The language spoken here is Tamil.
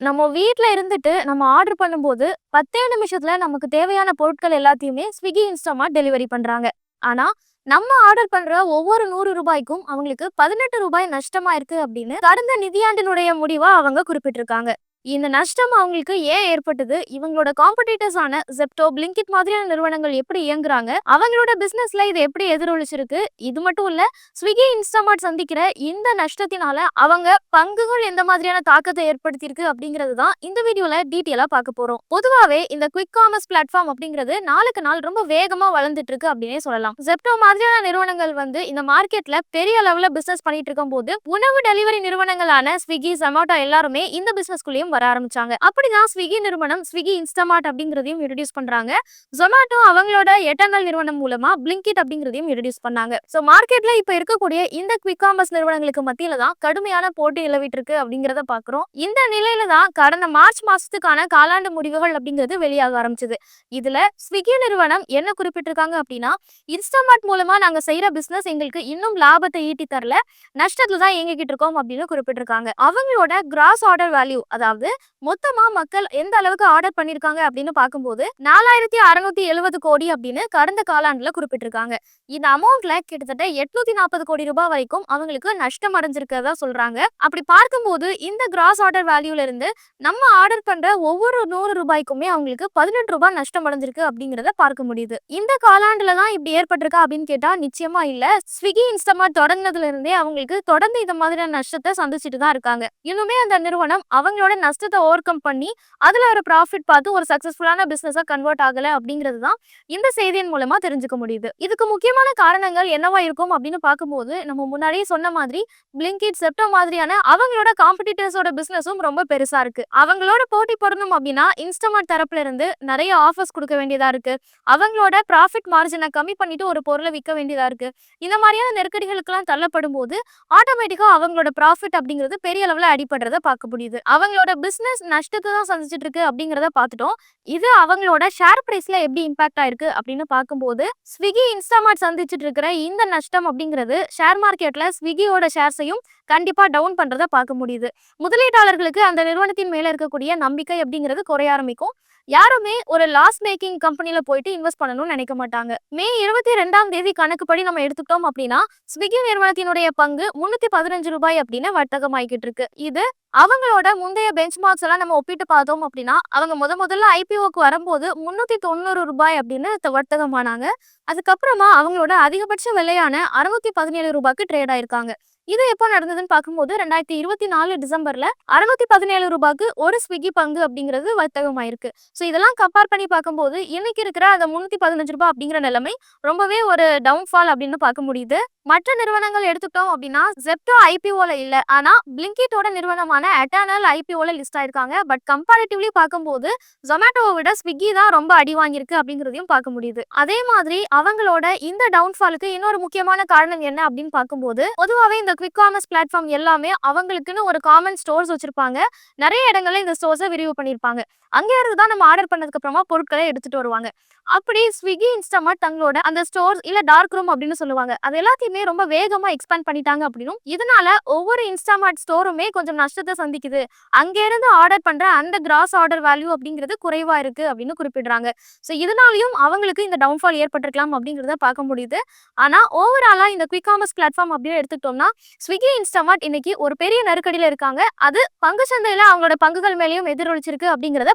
நம்ம வீட்டில் இருந்துட்டு நம்ம ஆர்டர் பண்ணும்போது பத்தே நிமிஷத்தில் நமக்கு தேவையான பொருட்கள் எல்லாத்தையுமே ஸ்விக்கி இன்ஸ்டாமா டெலிவரி பண்ணுறாங்க ஆனால் நம்ம ஆர்டர் பண்ணுற ஒவ்வொரு நூறு ரூபாய்க்கும் அவங்களுக்கு பதினெட்டு ரூபாய் நஷ்டமாக இருக்குது அப்படின்னு கடந்த நிதியாண்டினுடைய முடிவாக அவங்க குறிப்பிட்டிருக்காங்க. இந்த நஷ்டம் அவங்களுக்கு ஏன் ஏற்பட்டது? இவங்களோட காம்படிட்டர்ஸ் ஆன ஜெப்டோ பிளிங்கிட் மாதிரியான நிறுவனங்கள் எப்படி இயங்குறாங்க? அவங்களோட பிசினஸ்ல இது எப்படி எதிரொலிச்சிருக்கு? இது மட்டும் இல்ல ஸ்விக்கி இன்ஸ்டாமார்ட் சந்திக்கிற இந்த நஷ்டத்தினால அவங்க பங்குகள் எந்த மாதிரியான தாக்கத்தை ஏற்படுத்தியிருக்கு அப்படிங்கிறது தான் இந்த வீடியோல டீட்டெயிலா பார்க்க போறோம். பொதுவாவே இந்த குவிக் காமர்ஸ் பிளாட்ஃபார்ம் அப்படிங்கிறது நாளுக்கு நாள் ரொம்ப வேகமா வளர்ந்துட்டு இருக்கு அப்படின்னே சொல்லலாம். ஜெப்டோ மாதிரியான நிறுவனங்கள் வந்து இந்த மார்க்கெட்ல பெரிய அளவுல பிசினஸ் பண்ணிட்டு இருக்கும் போது உணவு டெலிவரி நிறுவனங்களான ஸ்விக்கி ஜொமேட்டோ எல்லாருமே இந்த பிசினஸ்குள்ளேயும் வர ஆரம்பிச்சாங்க. அப்படிதான் ஸ்விக்கி நிறுவனம் ஸ்விக்கி இன்ஸ்டமார்ட் அப்படிங்கிறதையும் இன்ட்ரடியூஸ் பண்றாங்க. ஜொமேட்டோ அவங்களோட எட்டர்னல் நிறுவனம் மூலமா பிளிங்கிட் அப்படிங்கிறதையும் இன்ட்ரடியூஸ் பண்ணாங்க. ஸோ மார்க்கெட்ல இப்ப இருக்கக்கூடிய இந்த குவிக் காமர்ஸ் நிறுவனங்களுக்கு மத்தியில தான் கடுமையான போட்டி நிலவிட்டு இருக்கு அப்படிங்கிறத பாக்குறோம். இந்த நிலையில தான் கடந்த மார்ச் மாசத்துக்கான காலாண்டு முடிவுகள் அப்படிங்கிறது வெளியாக ஆரம்பிச்சது. இதுல ஸ்விக்கி நிறுவனம் என்ன குறிப்பிட்டிருக்காங்க அப்படின்னா இன்ஸ்டாமார்ட் மூலமா நாங்க செய்யற பிசினஸ் எங்களுக்கு இன்னும் லாபத்தை ஈட்டி தரல. நஷ்டத்துல தான் இயங்கிக்கிட்டு இருக்கோம் அப்படின்னு குறிப்பிட்டிருக்காங்க. அவங்களோட கிராஸ் ஆர்டர் வேல்யூ அதாவது மொத்தமா மக்கள் எந்த அளவுக்கு ஆர்டர் பண்ணிருக்காங்க அப்படின்னு பார்க்கும்போது நாலாயிரத்தி அறுநூத்தி எழுபது கோடி அப்படின்னு கடந்த காலாண்டுல குறிப்பிட்டிருக்காங்க. இந்த அமௌண்ட்ல கிட்டத்தட்ட எட்நூத்தி நாற்பது கோடி ரூபாய் வரைக்கும் அவங்களுக்கு நஷ்டம் அடைஞ்சிருக்கிறதா சொல்றாங்க. அப்படி பார்க்கும்போது இந்த கிராஸ் ஆர்டர் வேல்யூல இருந்து நம்ம ஆர்டர் பண்ற ஒவ்வொரு நூறு ரூபாய்க்குமே அவங்களுக்கு பதினெட்டு ரூபாய் நஷ்டம் அடைஞ்சிருக்கு அப்படிங்கறத பார்க்க முடியுது. இந்த காலாண்டுல தான் இப்படி ஏற்பட்டிருக்கா அப்படின்னு கேட்டா நிச்சயமா இல்ல. ஸ்விக்கி இன்ஸ்டாமார்ட் தொடங்கினதுல இருந்தே அவங்களுக்கு தொடர்ந்து இந்த மாதிரியான நஷ்டத்தை சந்திச்சுட்டு தான் இருக்காங்க. இன்னுமே அந்த நிறுவனம் அவங்களோட நஷ்டத்தை ஓவர் கம் பண்ணி அதுல ஒரு ப்ராஃபிட் பார்த்து ஒரு சக்சஸ்ஃபுல்லான பிசினஸா கன்வெர்ட் ஆகல அப்படிங்கிறது தான் இந்த செய்தியின் மூலமா தெரிஞ்சுக்க முடியுது. இதுக்கு முக்கியமான காரணங்கள் என்னவா இருக்கும் அப்படின்னு பார்க்கும்போது நம்ம முன்னாடியே சொன்ன மாதிரி பிளிங்கிட் செப்டோ மாதிரியான அவங்களோட காம்படிட்டர்ஸோட பிசினஸும் ரொம்ப பெருசா இருக்கு. அவங்களோட போட்டி போடணும் அப்படின்னா இன்ஸ்டமார்ட் தரப்புல இருந்து நிறைய ஆஃபர்ஸ் கொடுக்க வேண்டியதா இருக்கு. அவங்களோட ப்ராஃபிட் மார்ஜினை கம்மி பண்ணிட்டு ஒரு பொருளை விற்க வேண்டியதா இருக்கு. இந்த மாதிரியான நெருக்கடிகளுக்கெல்லாம் தள்ளப்படும் போது ஆட்டோமேட்டிக்கா அவங்களோட ப்ராஃபிட் அப்படிங்கிறது பெரிய அளவுல அடிபடுறத பார்க்க முடியுது. அவங்களோட பிஸ்னஸ் நஷ்டத்தை தான் சந்திச்சுட்டு இருக்கு அப்படிங்கிறத பார்த்துட்டோம். இது அவங்களோட ஷேர் பிரைஸ்ல எப்படி இம்பாக்ட் ஆயிருக்கு அப்படின்னு பார்க்கும்போது ஸ்விக்கி இன்ஸ்டாமார்ட் சந்திச்சுட்டு இருக்கிற இந்த நஷ்டம் அப்படிங்கிறது ஷேர் மார்க்கெட்ல ஸ்விக்கியோட ஷேர்ஸையும் கண்டிப்பா டவுன் பண்றத பார்க்க முடியுது. முதலீட்டாளர்களுக்கு அந்த நிறுவனத்தின் மேல இருக்கக்கூடிய நம்பிக்கை அப்படிங்கிறது குறைய ஆரம்பிக்கும். யாருமே ஒரு லாஸ் மேக்கிங் கம்பெனில போயிட்டு இன்வெஸ்ட் பண்ணணும்னு நினைக்க மாட்டாங்க. மே இருபத்தி ரெண்டாம் தேதி கணக்குப்படி நம்ம எடுத்துக்கிட்டோம் அப்படின்னா ஸ்விக்கி நிறுவனத்தினுடைய பங்கு முன்னூத்தி பதினஞ்சு ரூபாய் அப்படின்னு வர்த்தகமாயிக்கிட்டு இருக்கு. இது அவங்களோட முந்தைய பெஞ்ச் மார்க்ஸ் எல்லாம் நம்ம ஒப்பிட்டு பார்த்தோம் அப்படின்னா அவங்க முத முதல்ல ஐபிஓக்கு வரும்போது முன்னூத்தி தொண்ணூறு ரூபாய் அப்படின்னு வர்த்தகம் ஆனாங்க. அதுக்கப்புறமா அவங்களோட அதிகபட்ச விலையான அறுநூத்தி பதினேழு ரூபாய்க்கு ட்ரேட் ஆயிருக்காங்க. இது எப்போ நடந்ததுன்னு பார்க்கும்போது ரெண்டாயிரத்தி இருபத்தி நாலு டிசம்பர்ல அறுநூத்தி பதினேழு ரூபாய்க்கு ஒரு ஸ்விக்கி பங்கு அப்படிங்கிறது வர்த்தகமாயிருக்கு. ஸோ இதெல்லாம் கம்பேர் பண்ணி பார்க்கும்போது இன்னைக்கு இருக்கிற அந்த முன்னூத்தி பதினஞ்சு ரூபாய் அப்படிங்கிற நிலைமை ரொம்பவே ஒரு டவுன்ஃபால் அப்படின்னு பார்க்க முடியுது. மற்ற நிறுவனங்கள் எடுத்துக்கிட்டோம் அப்படின்னா ஜெப்டோ ஐபிஓல இல்ல. ஆனா பிளிங்கிட்டோட நிறுவனமான அட்டர்னல் ஐபிஓல லிஸ்ட் ஆயிருக்காங்க. பட் கம்பேரிட்டிவ்லி பார்க்கும்போது ஜொமேட்டோவை விட ஸ்விக்கி தான் ரொம்ப அடி வாங்கியிருக்கு அப்படிங்கிறதையும் பார்க்க முடியுது. அதே மாதிரி அவங்களோட இந்த டவுன்ஃபாலுக்கு இன்னொரு முக்கியமான காரணம் என்ன அப்படின்னு பார்க்கும்போது பொதுவாகவே இந்த குவிக் காமர்ஸ் பிளாட்ஃபார்ம் எல்லாமே அவங்களுக்குன்னு ஒரு காமன் ஸ்டோர்ஸ் வச்சிருப்பாங்க. நிறைய இடங்கள்ல இந்த ஸ்டோர்ஸை விரிவு பண்ணியிருப்பாங்க. அங்கே இருந்து தான் நம்ம ஆர்டர் பண்ணதுக்கு அப்புறமா பொருட்களை எடுத்துட்டு வருவாங்க. அப்படி ஸ்விக்கி இன்ஸ்டாமார்ட் தங்களோட அந்த ஸ்டோர்ஸ் இல்ல டார்க் ரூம் அப்படின்னு சொல்லுவாங்க. அது எல்லாத்தையுமே ரொம்ப வேகமா எக்ஸ்பேண்ட் பண்ணிட்டாங்க அப்படின்னும். இதனால ஒவ்வொரு இன்ஸ்டாமார்ட் ஸ்டோருமே கொஞ்சம் நஷ்டத்தை சந்திக்குது. அங்க இருந்து ஆர்டர் பண்ற அந்த கிராஸ் ஆர்டர் வேல்யூ அப்படிங்கிறது குறைவா இருக்கு அப்படின்னு குறிப்பிடுறாங்க. ஸோ இதனாலையும் அவங்களுக்கு இந்த டவுன்ஃபால் ஏற்பட்டிருக்கலாம் அப்படிங்கிறத பார்க்க முடியுது. ஆனா ஓவராலா இந்த குவிக் காமர்ஸ் பிளாட்ஃபார்ம் அப்படின்னு எடுத்துக்கிட்டோம்னா ஸ்விக்கி இன்ஸ்டாமார்ட் இன்னைக்கு ஒரு பெரிய நெருக்கடியில இருக்காங்க. அது பங்கு சந்தையில அவங்களோட பங்குகள் மேலேயும் எதிரொலிச்சிருக்கு அப்படிங்கிறத